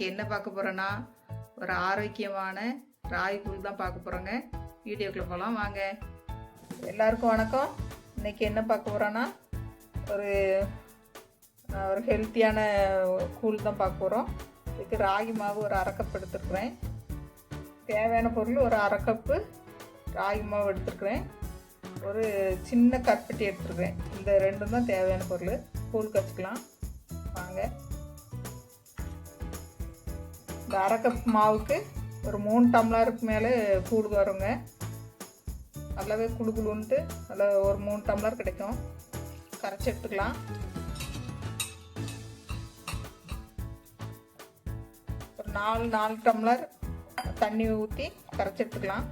இன்னைக்கு என்ன பார்க்க போகிறோன்னா ஒரு ஆரோக்கியமான ராகி கூழ் தான் பார்க்க போகிறோங்க வீடியோக்குள்ளே போகலாம் வாங்க. எல்லாருக்கும் வணக்கம். இன்னைக்கு என்ன பார்க்க போகிறோன்னா ஒரு ஒரு ஹெல்த்தியான கூழ் தான் பார்க்க போகிறோம் இதுக்கு ராகி மாவு ஒரு அரைக்கப் எடுத்துருக்குறேன். தேவையான பொருள் ஒரு அரைக்கப்பு ராகி மாவு எடுத்துருக்குறேன். ஒரு சின்ன கற்பட்டி எடுத்துருக்குறேன். இந்த ரெண்டும் தான் தேவையான பொருள். கூழ் கச்சுக்கலாம் வாங்க. இந்த அரை கப் மாவுக்கு ஒரு மூணு டம்ளருக்கு மேலே கூழ் வருங்க. நல்லாவே குழு குழுன்ட்டு நல்லா ஒரு மூணு டம்ளர் கிடைக்கும். கரைச்சி எடுத்துக்கலாம். ஒரு நாலு நாலு டம்ளர் தண்ணி ஊற்றி கரைச்சி எடுத்துக்கலாம்.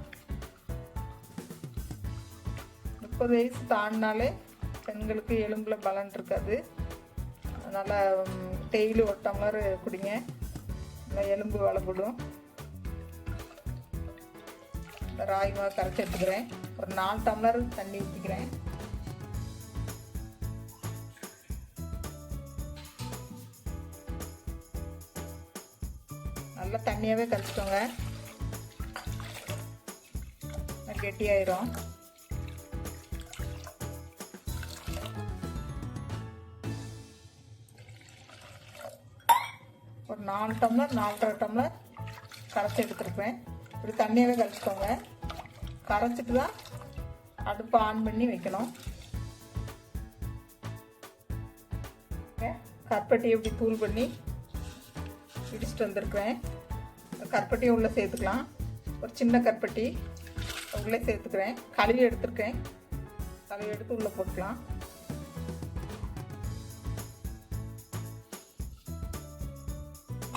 முப்பது வயசு தாண்டினாலே பெண்களுக்கு எலும்பில் பலன் இருக்காது. அதனால் டெய்லி ஒரு டம்ளர் குடிங்க. நல்லா எலும்பு வளப்படும் ராகி மாவு கரைச்சி எடுத்துக்கிறேன். ஒரு நாலு டம்ளர் தண்ணி ஊற்றிக்கிறேன் நல்லா தண்ணியாகவே கரைச்சிக்கோங்க. கெட்டியாயிரும். நாலு டம்ளர் நாலரை டம்ளர் கரைச்சி எடுத்துருப்பேன். இப்படி தண்ணியாகவே கரைச்சிக்கோங்க. கரைச்சிட்டு தான் அடுப்பை ஆன் பண்ணி வைக்கணும். கற்பட்டியை இப்படி தூள் பண்ணி இடிச்சிட்டு வந்திருக்கிறேன். கற்பட்டியை உள்ளே சேர்த்துக்கலாம். ஒரு சின்ன கற்பட்டி உள்ளே சேர்த்துக்கிறேன். கழுவி எடுத்துருக்கேன். கழுவி எடுத்து உள்ளே போட்டுக்கலாம்.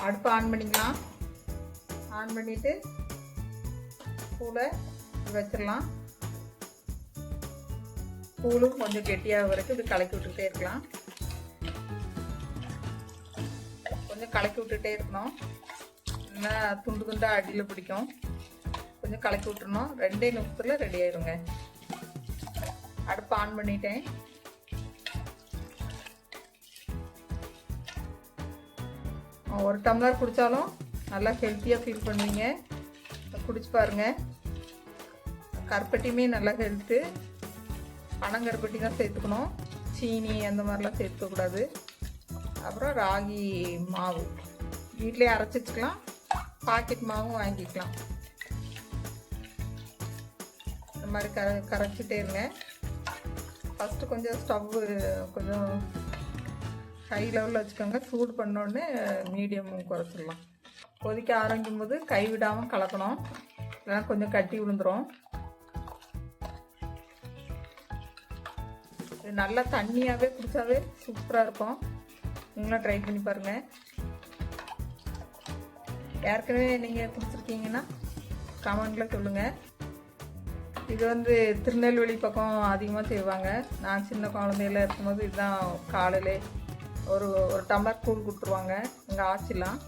அடுப்பு ஆன் பண்ணிக்கலாம். ஆன் பண்ணிவிட்டு கூட வச்சிடலாம். கூழும் கொஞ்சம் கெட்டியாக வரைக்கும் இப்படி கலக்கி விட்டுட்டே இருக்கலாம். கொஞ்சம் கலக்கி விட்டுட்டே இருக்கணும். இல்லைன்னா துண்டு துண்டாக அடியில் பிடிக்கும். கொஞ்சம் கலக்கி விட்டுருணும் ரெண்டே நிமிஷத்தில் ரெடி ஆயிருங்க. அடுப்பு ஆன் பண்ணிட்டேன். ஒரு டம்ளர் குடித்தாலும் நல்லா ஹெல்த்தியாக ஃபீல் பண்ணுவீங்க. குடிச்சு பாருங்கள் கருப்பட்டியுமே நல்லா ஹெல்த்து பனங்கருப்பட்டி தான் சேர்த்துக்கணும். சீனி அந்த மாதிரிலாம் சேர்த்துக்கூடாது அப்புறம் ராகி மாவு. வீட்டிலே அரைச்சி வச்சுக்கலாம். பாக்கெட் மாவும் வாங்கிக்கலாம். இந்த மாதிரி கர கரைச்சிட்டே இருங்க. ஃபஸ்ட்டு கொஞ்சம் ஸ்டவ்வு கொஞ்சம் ஹை லெவலில் வச்சுக்கோங்க. சூடு பண்ணோடனே மீடியம் குறைச்சிடலாம். கொதிக்க ஆரம்பிக்கும் போது கைவிடாமல் கலக்கணும். இல்லைன்னா கொஞ்சம் கட்டி விழுந்துடும் இது நல்லா தண்ணியாகவே குடித்தாவே சூப்பராக இருக்கும். நீங்களும் ட்ரை பண்ணி பாருங்கள் ஏற்கனவே நீங்கள் குடிச்சிருக்கீங்கன்னா கமெண்டில் சொல்லுங்கள் இது வந்து திருநெல்வேலி பக்கம் அதிகமாக செய்வாங்க. நான் சின்ன குழந்தையில இருக்கும்போது இதுதான் காலையிலே ஒரு ஒரு டம்ளர் கூழ் கொடுத்துருவாங்க. எங்கள் ஆச்சிலாம்.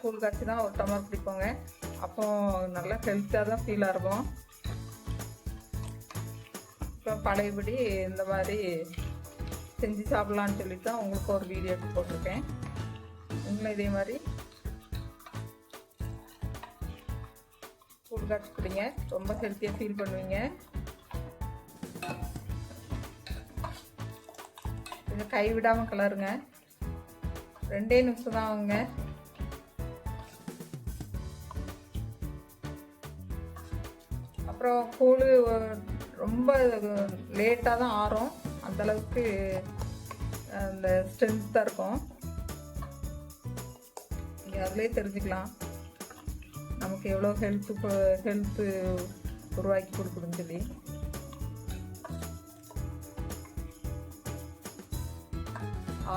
கூழ் காய்ச்சி தான் ஒரு டம்ளர் குடிப்போங்க. அப்போ நல்லா ஹெல்த்தாக தான் ஃபீலாக இருக்கும். இப்போ பழையபடி இந்த மாதிரி செஞ்சு சாப்பிட்லான்னு சொல்லிட்டு தான் உங்களுக்கு ஒரு வீடியோ போட்டிருக்கேன். நீங்களும் இதே மாதிரி கூழ் காய்ச்சி குடிங்க. ரொம்ப ஹெல்த்தியாக ஃபீல் பண்ணுவீங்க. கை விடாமல் கலருங்க. ரெண்டே நிமிஷம் தான் ஆகுங்க அப்புறம் கூழ் ரொம்ப லேட்டாக தான் ஆறும் அந்தளவுக்கு அந்த ஸ்ட்ரென்த்தாக இருக்கும். நீங்கள் அதிலே தெரிஞ்சுக்கலாம். நமக்கு எவ்வளோ ஹெல்த்து ஹெல்த்து உருவாக்கி கொடுக்குதுன்னு சொல்லி.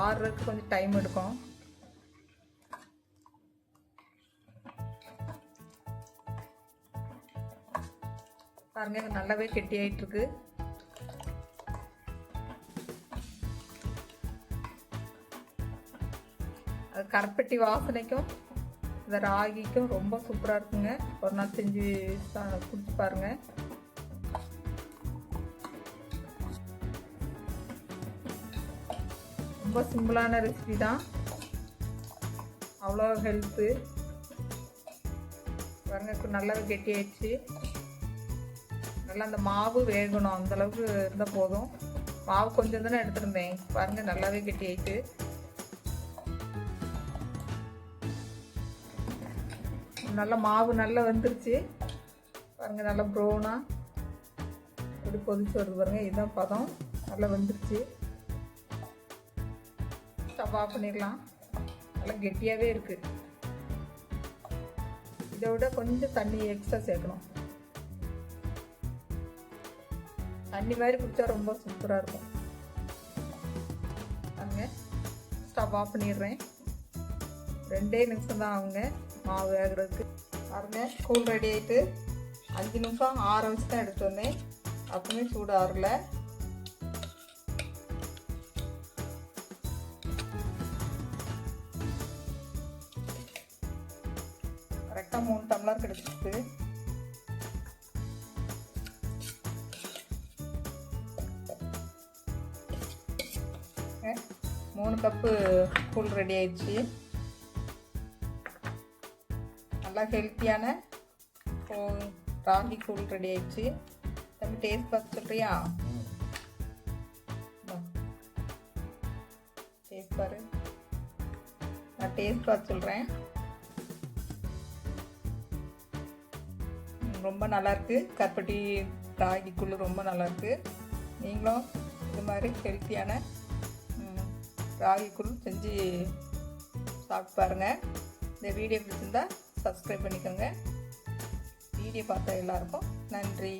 ஆறுறதுக்கு கொஞ்சம் டைம் எடுக்கும். பாருங்க இது நல்லாவே கெட்டி ஆயிட்டு இருக்கு அது கரப்பட்டி வாசனைக்கும் இந்த ராகிக்கும் ரொம்ப சூப்பராக இருக்குங்க. ஒரு நாள் செஞ்சு குடிச்சு பாருங்க. ரொம்ப சிம்பிளான ரெசிபி தான். அவ்வளோ ஹெல்த்து பாருங்க நல்லாவே கெட்டியாயிடுச்சு நல்லா அந்த மாவு வேகணும். அந்தளவுக்கு இருந்தால் போதும். மாவு கொஞ்சம் தானே எடுத்துருந்தேன். பாருங்கள் நல்லாவே கெட்டி ஆயிட்டு. நல்லா மாவு நல்லா வந்துருச்சு. பாருங்கள் நல்லா ப்ரௌனாக இப்படி கொதிச்சு வருது பாருங்க. இதுதான் பதம். நல்லா வந்துருச்சு. ஸ்டவ் ஆஃப் பண்ணிடலாம். நல்லா கெட்டியாகவே இருக்குது இதை விட கொஞ்சம் தண்ணி எக்ஸ்ட்ரா சேர்க்கணும். தண்ணி மாதிரி குடித்தா ரொம்ப சூப்பராக இருக்கும். பாருங்க ஸ்டவ் ஆஃப் பண்ணிடுறேன். ரெண்டே நிமிஷம் தான் ஆகுங்க. மாவு வேகிறதுக்கு. பாருங்க கூழ் ரெடி ஆகிட்டு அஞ்சு நிமிஷம் ஆற வச்சு தான் எடுத்து வந்தேன். அப்பவுமே சூடு ஆறலை மொத்தம் மூணு டம்ளர் கிடச்சிருக்கு. மூணு கப்பு கூழ் ரெடி ஆயிடுச்சு. நல்லா ஹெல்த்தியான ராகி கூழ் ரெடி ஆயிடுச்சு. தம்பி டேஸ்ட் பார்த்து சொல்கிறியா டேஸ்ட் பாரு. நான் டேஸ்ட் பார்த்து சொல்கிறேன் ரொம்ப நல்லாயிருக்கு கற்பட்டி ராகி ரொம்ப நல்லாயிருக்கு நீங்களும் இது மாதிரி ஹெல்த்தியான ராகி செஞ்சு சாப்பிட்டு பாருங்கள் இந்த வீடியோ பிடிச்சிருந்தால் சப்ஸ்கிரைப் பண்ணிக்கோங்க. வீடியோ பார்த்த எல்லாருக்கும் நன்றி.